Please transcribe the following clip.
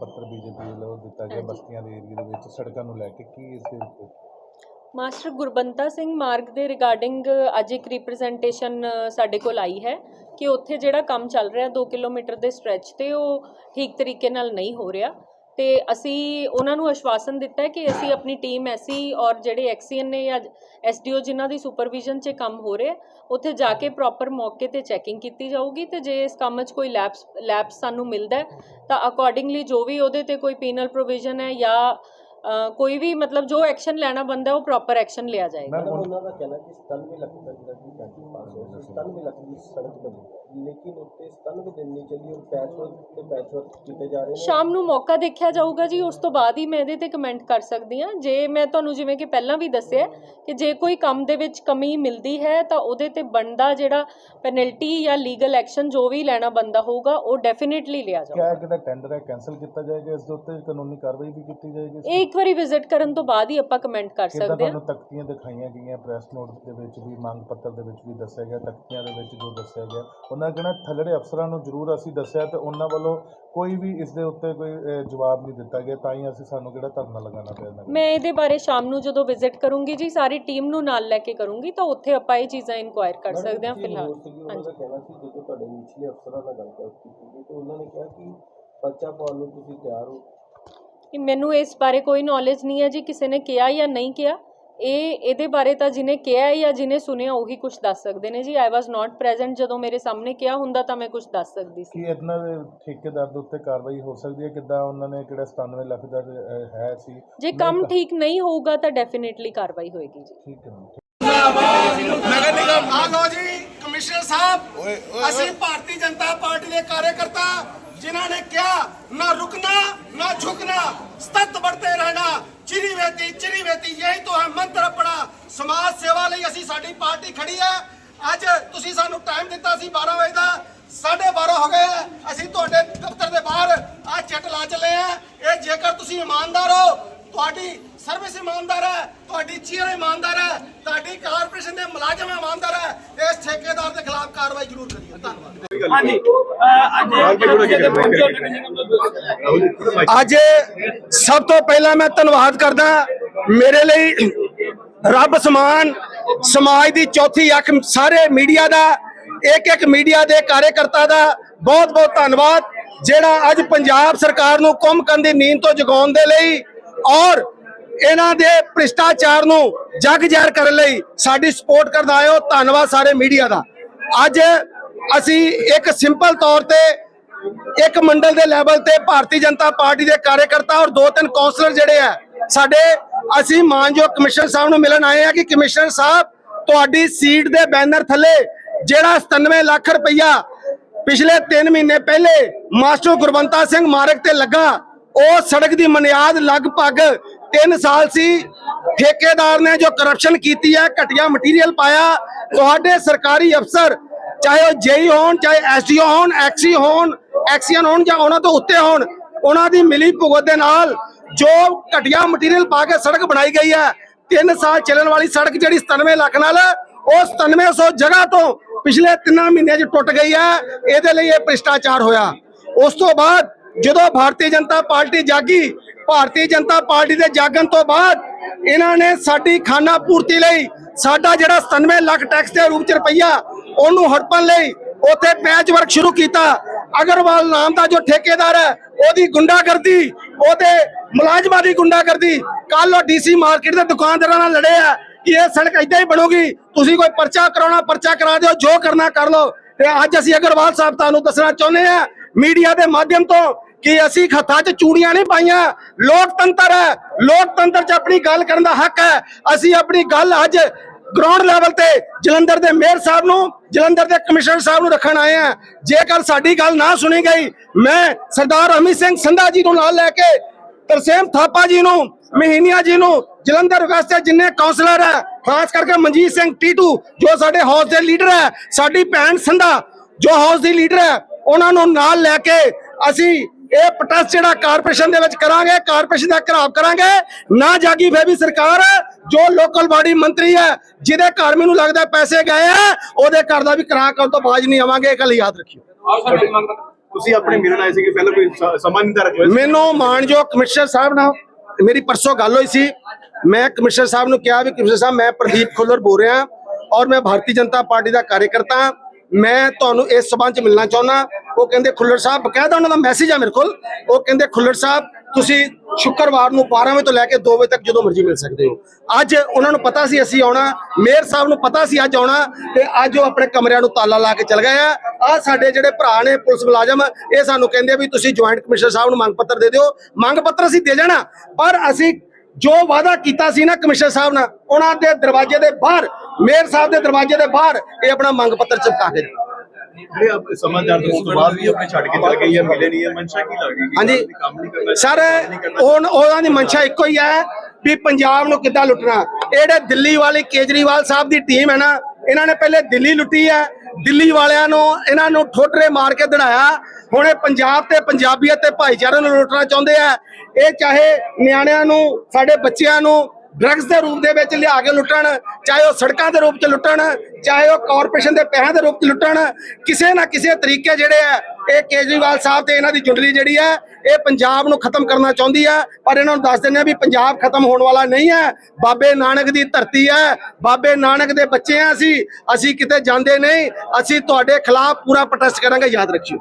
ਪੱਤਰ ਬੀਜੇਪੀ ਵੱਲੋਂ ਦਿੱਤਾ ਗਿਆ ਬਸਤੀਆਂ ਦੇ ਏਰੀਆ ਦੇ ਵਿੱਚ ਸੜਕਾਂ ਨੂੰ ਲੈ ਕੇ ਕੀ ਇਸ ਦੇ ਉੱਤੇ? ਮਾਸਟਰ ਗੁਰਬੰਤਾ ਸਿੰਘ ਮਾਰਗ ਦੇ ਰਿਗਾਰਡਿੰਗ ਅੱਜ ਇੱਕ ਰਿਪਰੈਜ਼ੈਂਟੇਸ਼ਨ ਸਾਡੇ ਕੋਲ ਆਈ ਹੈ ਕਿ ਉੱਥੇ ਜਿਹੜਾ ਕੰਮ ਚੱਲ ਰਿਹਾ 2 ਕਿਲੋਮੀਟਰ ਦੇ ਸਟ੍ਰੈਚ ਤੇ ਉਹ ਠੀਕ ਤਰੀਕੇ ਨਾਲ ਨਹੀਂ ਹੋ ਰਿਹਾ। ਤੇ ਅਸੀਂ ਉਹਨਾਂ ਨੂੰ ਆਸ਼ਵਾਸਨ ਦਿੱਤਾ ਹੈ ਕਿ ਅਸੀਂ ਆਪਣੀ ਟੀਮ ਐਸੀ ਔਰ ਜਿਹੜੇ ਐਕਸੀਐਨ ਨੇ ਜਾਂ ਐਸਡੀਓ ਜਿਨ੍ਹਾਂ ਦੀ ਸੁਪਰਵਿਜ਼ਨ 'ਚ ਕੰਮ ਹੋ ਰਿਹਾ ਉੱਥੇ ਜਾ ਕੇ ਪ੍ਰੋਪਰ ਮੌਕੇ ਤੇ ਚੈਕਿੰਗ ਕੀਤੀ ਜਾਊਗੀ ਤੇ ਜੇ ਇਸ ਕੰਮ 'ਚ ਕੋਈ ਲੈਪਸ ਲੈਪਸ ਸਾਨੂੰ ਮਿਲਦਾ ਹੈ, ਤਾਂ ਅਕੋਰਡਿੰਗਲੀ ਜੋ ਵੀ ਉਹਦੇ ਤੇ ਕੋਈ ਪੀਨਲ ਪ੍ਰੋਵੀਜ਼ਨ ਹੈ ਜਾਂ ਕੋਈ ਵੀ ਮਤਲਬ ਜੋ ਐਕਸ਼ਨ ਲੈਣਾ ਬੰਦਾ ਉਹ ਪ੍ਰੋਪਰ ਐਕਸ਼ਨ ਲਿਆ ਜਾਏਗਾ। ਮੈਂ ਮੈਡਮ ਉਹਨਾਂ ਦਾ ਕਹਿਣਾ ਕਿ 97 ਲੱਖ ਦਾ ਜਿਹੜਾ ਕਿ ਪੈਂਤੀ ਪਾਸ ਹੋਇਆ ਸੀ 97 ਲੱਖ ਦੀ ਸੜਕ ਬਣੀ ਹੈ। ਲੇਕਿਨ ਉੱਤੇ 97 ਦਿਨ ਨਹੀਂ ਚੱਲੀ ਔਰ ਪੈਚਵਰਕ ਤੇ ਪੈਚਵਰਕ ਕੀਤੇ ਜਾ ਰਹੇ ਨੇ। ਸ਼ਾਮ ਨੂੰ ਮੌਕਾ ਦੇਖਿਆ ਜਾਊਗਾ ਜੀ ਉਸ ਤੋਂ ਬਾਅਦ ਹੀ ਮੈਂ ਇਹਦੇ ਤੇ ਕਮੈਂਟ ਕਰ ਸਕਦੀ ਹਾਂ। ਜੇ ਮੈਂ ਤੁਹਾਨੂੰ ਜਿਵੇਂ ਕਿ ਪਹਿਲਾਂ ਵੀ ਦੱਸਿਆ ਕਿ ਜੇ ਕੋਈ ਕੰਮ ਦੇ ਵਿੱਚ ਕਮੀ ਮਿਲਦੀ ਹੈ ਤਾਂ ਉਹਦੇ ਤੇ ਬਣਦਾ ਜਿਹੜਾ ਪੈਨਲਟੀ ਜਾਂ ਲੀਗਲ ਐਕਸ਼ਨ ਜੋ ਵੀ ਲੈਣਾ ਬੰਦਾ ਹੋਊਗਾ ਉਹ ਡੈਫੀਨਿਟਲੀ ਲਿਆ ਜਾਊਗਾ। ਕਿਆ ਜਿਹੜਾ ਟੈਂਡਰ ਹੈ ਕੈਨਸਲ ਕੀਤਾ ਜਾਏਗਾ ਇਸ ਦੇ ਉੱਤੇ ਕਾਨੂੰਨੀ ਕਾਰਵਾਈ ਵੀ ਕੀਤੀ ਜਾਏਗੀ ਇਹ ਇੱਕ ਵਾਰੀ ਵਿਜ਼ਿਟ ਕਰਨ ਤੋਂ ਬਾਅਦ ਹੀ ਆਪਾਂ ਕਮੈਂਟ ਕਰ ਕਿੱਦਾਂ ਸਕਦੇ ਹਾਂ। ਤੁਹਾਨੂੰ ਤਖਤੀਆਂ ਦਿਖਾਈਆਂ ਗਈਆਂ ਪ੍ਰੈਸ ਨੋਟ ਦੇ ਵਿੱਚ ਵੀ ਮੰਗ ਪੱਤਰ ਦੇ ਵਿੱਚ ਵੀ ਦੱਸਿਆ ਗਿਆ ਤਖਤੀਆਂ ਦੇ ਵਿੱਚ ਜੋ ਦੱਸਿਆ ਗਿਆ। ਉਹਨਾਂ ਕਹਿਣਾ ਥੱਲੜੇ ਅਫਸਰਾਂ ਨੂੰ ਜ਼ਰੂਰ ਅਸੀਂ ਦੱਸਿਆ ਤੇ ਉਹਨਾਂ ਵੱਲੋਂ ਕੋਈ ਵੀ ਇਸ ਦੇ ਉੱਤੇ ਕੋਈ ਅਹ, ਜਵਾਬ ਨਹੀਂ ਦਿੱਤਾ ਗਿਆ ਤਾਂ ਹੀ ਅਸੀਂ ਸਾਨੂੰ ਕਿਹੜਾ ਧਰਨਾ ਲਗਾਉਣਾ ਪਿਆ ਇਹਨਾਂ ਨੂੰ। ਮੈਂ ਇਹਦੇ ਬਾਰੇ ਸ਼ਾਮ ਨੂੰ ਜਦੋਂ ਵਿਜ਼ਿਟ ਕਰੂੰਗੀ ਜੀ ਸਾਰੀ ਟੀਮ ਨੂੰ ਨਾਲ ਲੈ ਕੇ ਕਰੂੰਗੀ ਤਾਂ ਉੱਥੇ ਆਪਾਂ ਇਹ ਚੀਜ਼ਾਂ ਇਨਕੁਆਇਰ ਕਰ ਮੈਡਮ, ਸਕਦੇ ਹਾਂ ਫਿਲਹਾਲ। ਹੋਰ ਸੀਗੇ, ਉਹਨਾਂ ਦਾ ਕਹਿਣਾ ਸੀ ਜਦੋਂ ਤੁਹਾਡੇ ਨਿਚਲੇ ਅਫਸਰਾਂ ਨਾਲ ਗੱਲ ਕੀਤੀ ਤੇ ਉਹਨਾਂ ਨੇ ਕਿਹਾ ਕਿ ਪਰਚਾ ਪਾਉਣ ਨੂੰ ਤੁਸੀਂ ਤਿਆਰ ਹੋ। ਕਿ ਮੈਨੂੰ ਇਸ ਬਾਰੇ ਕੋਈ ਨੌਲੇਜ ਨਹੀਂ ਹੈ ਜੀ ਕਿਸੇ ਨੇ ਕਿਹਾ ਜਾਂ ਨਹੀਂ ਕਿਹਾ। ਇਹ ਇਹਦੇ ਬਾਰੇ ਤਾਂ ਜਿਹਨੇ ਕਿਹਾ ਹੈ ਜਾਂ ਜਿਹਨੇ ਸੁਣਿਆ ਉਹੀ ਕੁਝ ਦੱਸ ਸਕਦੇ ਨੇ ਜੀ। ਆਈ ਵਾਸ ਨਾਟ ਪ੍ਰੈਜ਼ੈਂਟ ਜਦੋਂ ਮੇਰੇ ਸਾਹਮਣੇ ਕਿਹਾ ਹੁੰਦਾ ਤਾਂ ਮੈਂ ਕੁਝ ਦੱਸ ਸਕਦੀ ਸੀ। ਕੀ ਇਹਨਾਂ ਦੇ ਠੇਕੇਦਾਰ ਦੇ ਉੱਤੇ ਕਾਰਵਾਈ ਹੋ ਸਕਦੀ ਹੈ? ਕਿੱਦਾਂ ਉਹਨਾਂ ਨੇ ਕਿਹੜਾ 97 ਲੱਖ ਦਾ ਹੈ ਸੀ? ਜੇ ਕੰਮ ਠੀਕ ਨਹੀਂ ਹੋਊਗਾ ਤਾਂ ਡੈਫੀਨਿਟਲੀ ਕਾਰਵਾਈ ਹੋਏਗੀ ਜੀ। ਠੀਕ ਹੈ। ਨਗਰ ਨਿਗਮ ਆ ਲਓ ਜੀ! ਕਮਿਸ਼ਨਰ ਸਾਹਿਬ ਅਸੀਂ ਭਾਰਤੀ ਜਨਤਾ ਪਾਰਟੀ ਦੇ ਕਾਰਜਕਰਤਾ ਜਿਨ੍ਹਾਂ ਨੇ ਕਿਹਾ ਨਾ ਰੁਕਣਾ ਨਾ ਝੁਕਣਾ ਸਤਤ ਬੜਤੇ ਰਹਿਣਾ ਚਿਰੀ ਵੇਤੀ ਚਿਰੀ ਵੇਤੀ ਯਹੀ ਤੋਂ ਹੈ ਮੰਤਰ ਆਪਣਾ। ਸਮਾਜ ਸੇਵਾ ਲਈ ਅਸੀਂ ਸਾਡੀ ਪਾਰਟੀ ਖੜੀ ਹੈ। ਅੱਜ ਤੁਸੀਂ ਸਾਨੂੰ ਟਾਈਮ ਦਿੱਤਾ ਸੀ 12 ਵਜੇ ਦਾ 12:30 ਹੋ ਗਏ ਅਸੀਂ ਤੁਹਾਡੇ ਦਫ਼ਤਰ ਦੇ ਬਾਹਰ ਆ ਚੱਟ ਲਾ ਚੱਲੇ ਆ ਇਹ ਜੇਕਰ ਤੁਸੀਂ ਇਮਾਨਦਾਰ ਹੋ ਤੁਹਾਡੀ ਸਰਵਿਸ ਇਮਾਨਦਾਰ ਹੈ। ਤੁਹਾਡੀ ਚੀਅਰ ਇਮਾਨਦਾਰ ਹੈ ਤੁਹਾਡੀ ਕਾਰਪੋਰੇਸ਼ਨ ਦੇ ਮੁਲਾਜ਼ਮ ਇਮਾਨਦਾਰ ਹੈ ਇਸ ਠੇਕੇਦਾਰ ਦੇ ਖਿਲਾਫ ਕਾਰਵਾਈ ਜ਼ਰੂਰ ਕਰੀਏ। ਧੰਨਵਾਦ। ਹਾਂਜੀ ਅੱਜ ਸਭ ਤੋਂ ਪਹਿਲਾਂ ਮੈਂ ਧੰਨਵਾਦ ਕਰਦਾ ਮੇਰੇ ਲਈ ਰੱਬ ਸਮਾਨ ਸਮਾਜ ਦੀ ਚੌਥੀ ਅੱਖ ਸਾਰੇ ਮੀਡੀਆ ਦਾ ਇੱਕ ਇੱਕ ਮੀਡੀਆ ਦੇ ਕਾਰਜਕਰਤਾ ਦਾ ਬਹੁਤ ਬਹੁਤ ਧੰਨਵਾਦ ਜਿਹੜਾ ਅੱਜ ਪੰਜਾਬ ਸਰਕਾਰ ਨੂੰ ਕੁੰਭ ਕਰਨ ਦੀ ਨੀਂਦ ਤੋਂ ਜਗਾਉਣ ਦੇ ਲਈ ਔਰ ਇਹਨਾਂ ਦੇ ਭ੍ਰਿਸ਼ਟਾਚਾਰ ਨੂੰ ਜਗ ਜ਼ਾਹਿਰ ਕਰਨ ਲਈ ਸਾਡੀ ਸਪੋਰਟ ਕਰਨ ਆਏ ਧੰਨਵਾਦ ਸਾਰੇ ਮੀਡੀਆ ਦਾ। ਅੱਜ ਅਸੀਂ ਇੱਕ ਸਿੰਪਲ ਤੌਰ ਤੇ ਇੱਕ ਮੰਡਲ ਦੇ ਲੈਵਲ ਤੇ ਭਾਰਤੀ ਜਨਤਾ ਪਾਰਟੀ ਦੇ ਕਾਰਜਕਰਤਾ ਔਰ ਦੋ ਤਿੰਨ ਕਾਉਂਸਲਰ ਜਿਹੜੇ ਆ, ਸਾਡੇ ਅਸੀਂ ਮਾਨਯੋਗ ਕਮਿਸ਼ਨਰ ਸਾਹਿਬ ਨੂੰ ਮਿਲਣ ਆਏ ਆ ਕਿ ਕਮਿਸ਼ਨਰ ਸਾਹਿਬ, ਤੁਹਾਡੀ ਸੀਟ ਦੇ ਬੈਨਰ ਥੱਲੇ ਜਿਹੜਾ 97 ਲੱਖ ਰੁਪਈਆ ਪਿਛਲੇ 3 ਮਹੀਨੇ ਪਹਿਲੇ ਮਾਸਟਰ ਗੁਰਵੰਤਾ ਸਿੰਘ ਮਾਰਗ ਤੇ ਲੱਗਾ, ਉਹ ਸੜਕ ਦੀ ਮਨਿਆਦ ਲਗਭਗ 3 ਸਾਲ ਸੀ। ਠੇਕੇਦਾਰ ਨੇ ਜੋ ਕਰਪਸ਼ਨ ਕੀਤੀ ਹੈ, ਘਟੀਆ ਮਟੀਰੀਅਲ ਪਾਇਆ। ਤੁਹਾਡੇ ਸਰਕਾਰੀ ਅਫਸਰ, ਚਾਹੇ ਉਹ ਜੇਈ ਹੋਣ, ਚਾਹੇ ਐਸਡੀਓ ਹੋਣ, ਐਕਸੀ ਹੋਣ, ਐਕਸੀਅਨ ਹੋਣ ਜਾਂ ਉਹਨਾਂ ਤੋਂ ਉੱਤੇ ਹੋਣ, ਉਹਨਾਂ ਦੀ ਮਿਲੀ ਭੁਗਤ ਦੇ ਨਾਲ ਜੋ ਘਟੀਆ ਮਟੀਰੀਅਲ ਪਾ ਕੇ ਸੜਕ ਬਣਾਈ ਗਈ ਹੈ 3 ਸਾਲ ਚੱਲਣ ਵਾਲੀ ਸੜਕ ਜਿਹੜੀ 97 ਲੱਖ ਨਾਲ, ਉਹ 9700 ਜਗ੍ਹਾ ਤੋਂ ਪਿਛਲੇ 3 ਮਹੀਨਿਆਂ 'ਚ ਟੁੱਟ ਗਈ ਹੈ। ਇਹਦੇ ਲਈ ਇਹ ਭ੍ਰਿਸ਼ਟਾਚਾਰ ਹੋਇਆ। ਉਸ ਤੋਂ ਬਾਅਦ ਜਦੋਂ ਭਾਰਤੀ ਜਨਤਾ ਪਾਰਟੀ ਜਾਗੀ ਭਾਰਤੀ ਜਨਤਾ ਪਾਰਟੀ ਦੇ ਜਾਗਣ ਤੋਂ ਬਾਅਦ ਇਹਨਾਂ ਨੇ ਸਾਡੀ ਖਾਨਾ ਪੂਰਤੀ ਲਈ ਸਾਡਾ ਜਿਹੜਾ 97 ਲੱਖ ਟੈਕਸ ਦੇ ਰੂਪ ਚ ਰੁਪਈਆ ਉਹਨੂੰ ਹੜਪਣ ਲਈ ਉੱਥੇ ਪੈਚ ਵਰਕ ਸ਼ੁਰੂ ਕੀਤਾ। ਅਗਰਵਾਲ ਨਾਮ ਦਾ ਜੋ ਠੇਕੇਦਾਰ ਹੈ, ਉਹਦੀ ਗੁੰਡਾਗਰਦੀ, ਉਹਦੇ ਮੁਲਾਜ਼ਮਾਂ ਦੀ ਗੁੰਡਾਗਰਦੀ ਕੱਲ ਉਹ ਡੀਸੀ ਮਾਰਕੀਟ ਦੇ ਦੁਕਾਨਦਾਰਾਂ ਨਾਲ ਲੜੇ ਆ ਕਿ ਇਹ ਸੜਕ ਏਦਾਂ ਹੀ ਬਣੂਗੀ। ਤੁਸੀਂ ਕੋਈ ਪਰਚਾ ਕਰਾਉਣਾ, ਪਰਚਾ ਕਰਾ ਦਿਓ, ਜੋ ਕਰਨਾ ਕਰ ਲਓ। ਤੇ ਅੱਜ ਅਸੀਂ ਅਗਰਵਾਲ ਸਾਹਿਬ ਤੁਹਾਨੂੰ ਦੱਸਣਾ ਚਾਹੁੰਦੇ ਆ ਮੀਡੀਆ ਦੇ ਮਾਧਿਅਮ ਤੋਂ ਕਿ ਅਸੀਂ ਹੱਥਾਂ 'ਚ ਚੂੜੀਆਂ ਨਹੀਂ ਪਾਈਆਂ। ਲੋਕਤੰਤਰ ਹੈ। ਲੋਕਤੰਤਰ 'ਚ ਆਪਣੀ ਗੱਲ ਕਰਨ ਦਾ ਹੱਕ ਹੈ। ਅਸੀਂ ਆਪਣੀ ਗੱਲ ਅੱਜ ਗਰਾਊਂਡ ਲੈਵਲ ਤੇ ਜਲੰਧਰ ਦੇ ਮੇਅਰ ਸਾਹਿਬ ਨੂੰ, ਜਲੰਧਰ ਦੇ ਕਮਿਸ਼ਨਰ ਸਾਹਿਬ ਨੂੰ ਰੱਖਣ ਆਏ ਆ ਜੇਕਰ ਸਾਡੀ ਗੱਲ ਨਾ ਸੁਣੀ ਗਈ, ਮੈਂ ਸਰਦਾਰ ਅਮਿਤ ਸਿੰਘ ਸੰਧਾ ਜੀ ਨੂੰ ਨਾਲ ਲੈ ਕੇ, ਤਰਸੇਮ ਥਾਪਾ ਜੀ ਨੂੰ, ਮਹੀਨੀਆ ਜੀ ਨੂੰ, ਜਲੰਧਰ ਵਾਸਤੇ ਜਿੰਨੇ ਕਾਉਂਸਲਰ ਹੈ, ਖਾਸ ਕਰਕੇ ਮਨਜੀਤ ਸਿੰਘ ਟੀਟੂ, ਜੋ ਸਾਡੇ ਹਾਊਸ ਦੇ ਲੀਡਰ ਹੈ, ਸਾਡੀ ਭੈਣ ਸੰਧਾ, ਜੋ ਹਾਊਸ ਦੀ ਲੀਡਰ ਹੈ, ਉਹਨਾਂ ਨੂੰ ਨਾਲ ਲੈ ਕੇ ਅਸੀਂ ਇਹ ਪ੍ਰੋਟੈਸਟ ਜਿਹੜਾ ਕਾਰਪੋਰੇਸ਼ਨ ਦੇ ਵਿੱਚ ਕਰਾਂਗੇ ਕਾਰਪੋਰੇਸ਼ਨ ਦਾ ਘਰਾਵ ਕਰਾਂਗੇ। ਨਾ ਜਾਗੀ ਵੀ ਸਰਕਾਰ ਜੋ ਲੋਕਲ ਬਾਡੀ ਮੰਤਰੀ ਹੈ ਜਿਹਦੇ ਘਰ ਮੈਨੂੰ ਲੱਗਦਾ ਪੈਸੇ ਗਏ ਆ ਉਹਦੇ ਘਰ ਦਾ ਵੀ ਕਰਾ ਕਰਨ ਤੋਂ ਬਾਜ ਨਹੀਂ ਆਵਾਂਗੇ ਇਹ ਗੱਲ ਯਾਦ ਰੱਖਿਓ। ਤੁਸੀਂ ਆਪਣੇ ਮਿਲਣ ਆਏ ਸੀ ਕਿ ਪਹਿਲਾਂ ਕੋਈ ਸਮਾਂ ਨਹੀਂ ਰੱਖਿਆ ਮੈਨੂੰ ਮਾਨਯੋਗ ਕਮਿਸ਼ਨਰ ਸਾਹਿਬ ਨਾਲ ਮੇਰੀ ਪਰਸੋਂ ਗੱਲ ਹੋਈ ਸੀ। ਮੈਂ ਕਮਿਸ਼ਨਰ ਸਾਹਿਬ ਨੂੰ ਕਿਹਾ ਵੀ ਕਮਿਸ਼ਨਰ ਸਾਹਿਬ ਮੈਂ ਪ੍ਰਦੀਪ ਖੁੱਲਰ ਬੋਲ ਰਿਹਾ ਔਰ ਮੈਂ ਭਾਰਤੀ ਜਨਤਾ ਪਾਰਟੀ ਦਾ ਕਾਰਜਕਰਤਾ। ਮੈਂ ਤੁਹਾਨੂੰ ਇਸ ਸਬੰਧ ਚ ਮਿਲਣਾ ਚਾਹੁੰਦਾ ਉਹ ਕਹਿੰਦੇ ਖੁੱਲਰ ਸਾਹਿਬ ਬਕਾਇਦਾ ਉਹਨਾਂ ਦਾ ਮੈਸੇਜ ਆ ਮੇਰੇ ਕੋਲ। ਉਹ ਕਹਿੰਦੇ ਖੁੱਲਰ ਸਾਹਿਬ, ਤੁਸੀਂ ਸ਼ੁੱਕਰਵਾਰ ਨੂੰ 12 ਵਜੇ ਤੋਂ ਲੈ ਕੇ 2 ਵਜੇ ਤੱਕ ਜਦੋਂ ਮਰਜ਼ੀ ਮਿਲ ਸਕਦੇ ਹੋ। ਅੱਜ ਉਹਨਾਂ ਨੂੰ ਪਤਾ ਸੀ ਅਸੀਂ ਆਉਣਾ, ਮੇਅਰ ਸਾਹਿਬ ਨੂੰ ਪਤਾ ਸੀ ਅੱਜ ਆਉਣਾ, ਤੇ ਅੱਜ ਉਹ ਆਪਣੇ ਕਮਰਿਆਂ ਨੂੰ ਤਾਲਾ ਲਾ ਕੇ ਚਲ ਗਏ ਆ। ਆ ਸਾਡੇ ਜਿਹੜੇ ਭਰਾ ਨੇ ਪੁਲਿਸ ਮੁਲਾਜ਼ਮ, ਇਹ ਸਾਨੂੰ ਕਹਿੰਦੇ ਵੀ ਤੁਸੀਂ ਜੁਆਇੰਟ ਕਮਿਸ਼ਨਰ ਸਾਹਿਬ ਨੂੰ ਮੰਗ ਪੱਤਰ ਦੇ ਦਿਓ। ਮੰਗ ਪੱਤਰ ਅਸੀਂ ਦੇ ਜਾਣਾ, ਪਰ ਅਸੀਂ ਜੋ ਵਾਅਦਾ ਕੀਤਾ ਸੀ ਨਾ ਕਮਿਸ਼ਨਰ ਸਾਹਿਬ ਨਾਲ, ਉਹਨਾਂ ਦੇ ਦਰਵਾਜ਼ੇ ਦੇ ਬਾਹਰ, ਮੇਅਰ ਸਾਹਿਬ ਦੇ ਦਰਵਾਜ਼ੇ ਦੇ ਬਾਹਰ, ਇਹ ਆਪਣਾ ਮੰਗ ਪੱਤਰ ਚਿਪਕਾ ਕੇ ਜਿਹੜੇ ਆਪ ਸਮਾਚਾਰ ਤੋਂ ਉਸ ਤੋਂ ਬਾਅਦ ਵੀ ਆਪਣੇ ਛੱਡ ਕੇ ਚਲ ਗਈ ਹੈ ਮਿਲੇ ਨਹੀਂ ਹੈ ਮਨਸ਼ਾ ਕੀ ਲੱਗਦੀ ਕਿ ਹਾਂਜੀ ਕੰਮ ਨਹੀਂ ਕਰਨਾ ਸਰ ਉਹ ਉਹਨਾਂ ਦੀ ਮਨਸ਼ਾ ਇੱਕੋ ਹੀ ਹੈ ਵੀ ਪੰਜਾਬ ਨੂੰ ਕਿੱਦਾਂ ਲੁੱਟਣਾ। ਇਹ ਜਿਹੜੇ ਦਿੱਲੀ ਵਾਲੀ ਕੇਜਰੀਵਾਲ ਸਾਹਿਬ ਦੀ ਟੀਮ ਹੈ ਨਾ ਇਹਨਾਂ ਨੇ ਪਹਿਲੇ ਦਿੱਲੀ ਲੁੱਟੀ ਹੈ ਦਿੱਲੀ ਵਾਲਿਆਂ ਨੂੰ ਇਹਨਾਂ ਨੂੰ ਠੋਟਰੇ ਮਾਰ ਕੇ ਦੜਾਇਆ। ਹੁਣ ਇਹ ਪੰਜਾਬ ਤੇ ਪੰਜਾਬੀਅਤ ਤੇ ਭਾਈਚਾਰੇ ਨੂੰ ਲੁੱਟਣਾ ਚਾਹੁੰਦੇ ਆ। ਇਹ ਚਾਹੇ ਨਿਆਣਿਆਂ ਨੂੰ ਸਾਡੇ ਬੱਚਿਆਂ ਨੂੰ ਡਰੱਗਸ ਦੇ ਰੂਪ ਦੇ ਵਿੱਚ ਲਿਆ ਕੇ ਲੁੱਟਣ, ਚਾਹੇ ਉਹ ਸੜਕਾਂ ਦੇ ਰੂਪ 'ਚ ਲੁੱਟਣ, ਚਾਹੇ ਉਹ ਕਾਰਪੋਰੇਸ਼ਨ ਦੇ ਪੈਸਿਆਂ ਦੇ ਰੂਪ 'ਚ ਲੁੱਟਣ, ਕਿਸੇ ਨਾ ਕਿਸੇ ਤਰੀਕੇ ਜਿਹੜੇ ਆ, ਇਹ ਕੇਜਰੀਵਾਲ ਸਾਹਿਬ ਤੇ ਇਹਨਾਂ ਦੀ ਜੁੰਡਲੀ ਜਿਹੜੀ ਹੈ ਇਹ ਪੰਜਾਬ ਨੂੰ ਖਤਮ ਕਰਨਾ ਚਾਹੁੰਦੀ ਹੈ ਪਰ ਇਹਨਾਂ ਨੂੰ ਦੱਸ ਦਿੰਦੇ ਆ ਵੀ ਪੰਜਾਬ ਖਤਮ ਹੋਣ ਵਾਲਾ ਨਹੀਂ ਹੈ ਬਾਬੇ ਨਾਨਕ ਦੀ ਧਰਤੀ ਹੈ ਬਾਬੇ ਨਾਨਕ ਦੇ ਬੱਚੇ ਆ ਅਸੀਂ। ਅਸੀਂ ਕਿਤੇ ਜਾਂਦੇ ਨਹੀਂ। ਅਸੀਂ ਤੁਹਾਡੇ ਖਿਲਾਫ ਪੂਰਾ ਪ੍ਰੋਟੈਸਟ ਕਰਾਂਗੇ। ਯਾਦ ਰੱਖਿਓ।